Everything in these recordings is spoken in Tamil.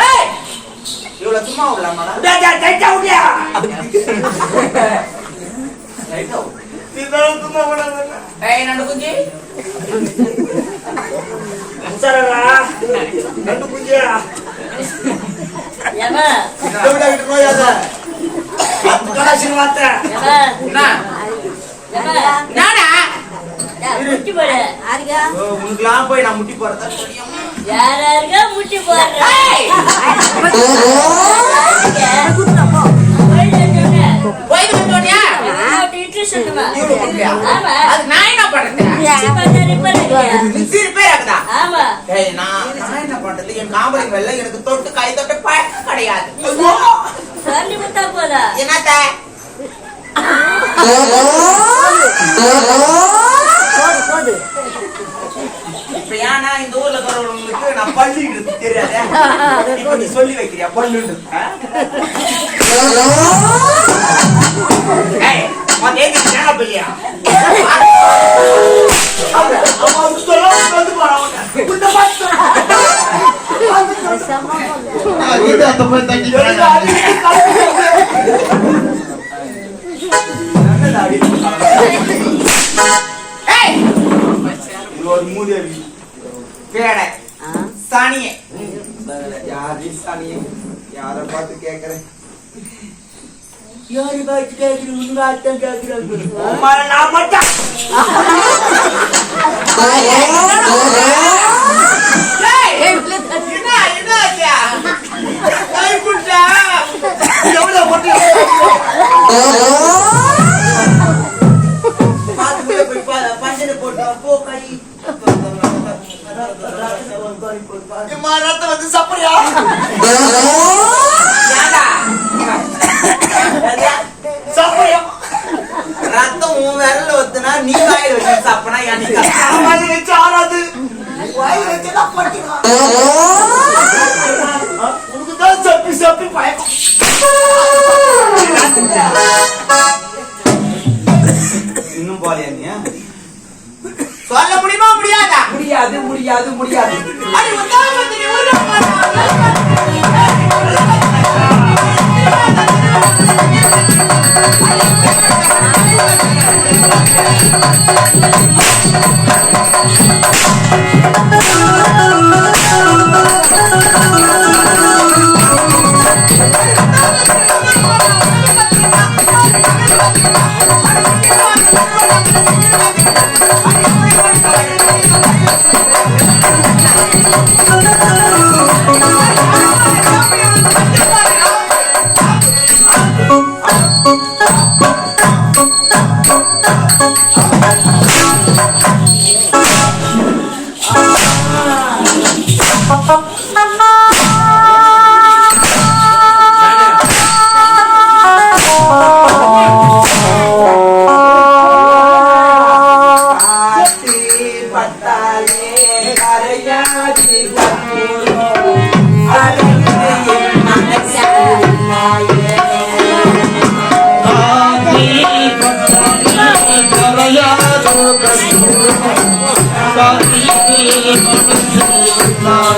ஏய்! இவ்வளவு சும்மா டா டைட்டா விடியா இதெல்லாம் சும்மா விடாதடா. ஏய் நண்டு குஞ்சி. சரடா நண்டு குஞ்சியா? ஏமா. விட விட்டு போயாத என்ன நானா? முட்டி போய் நான் முட்டி போறதா தெரியும் யார் யாருக்கா முட்டி எனக்கு தொட்டு கை தொட்டு பழக்கம் கிடையாது. என்னத்த? ஏன்னா இந்த ஊர்ல இருக்கிறவங்களுக்கு நான் பள்ளின்றது தெரியாதே. இப்ப நீ சொல்லி வைக்கிறியா? பள்ளின்றது ஒரு மூதேவி பேடை சாணியே யாரு சாணியே யார பார்த்து கேக்குறேன்? யாரு பார்த்து கேக்குறேன் உங்க அர்த்தம் கேக்குறேன் நான் மட்டும். ஏய் என்ன என்ன Rasulullah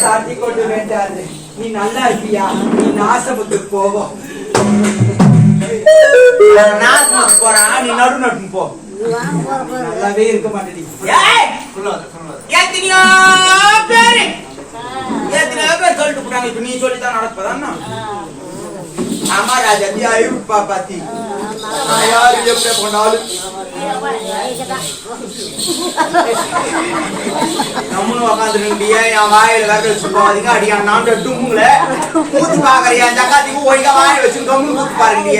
சாத்தி கொண்டு வேண்டாது நீ நல்லா இருப்பியா நீ நாசமுத்து போவோம் போறான் நீ நடு நட்டு போ நல்லாவே இருக்க மாட்டேடி எத்தனையோ பேரு எத்தனையோ பேர் சொல்லிட்டு இப்ப நீ சொல்லித்தான் நடப்பதான் ஆமா ராஜா நீ அழுப்பா பாத்தி நான் யாரு எப்படி போனாலும்? நம்மளும் உட்காந்து என் வாயில வேற வச்சு நான் டும்முங்கள மூத்து பாக்குறியா ஜக்காத்திக்கு ஒழுங்கா வாயில வச்சு கம்முன்னு பாருங்க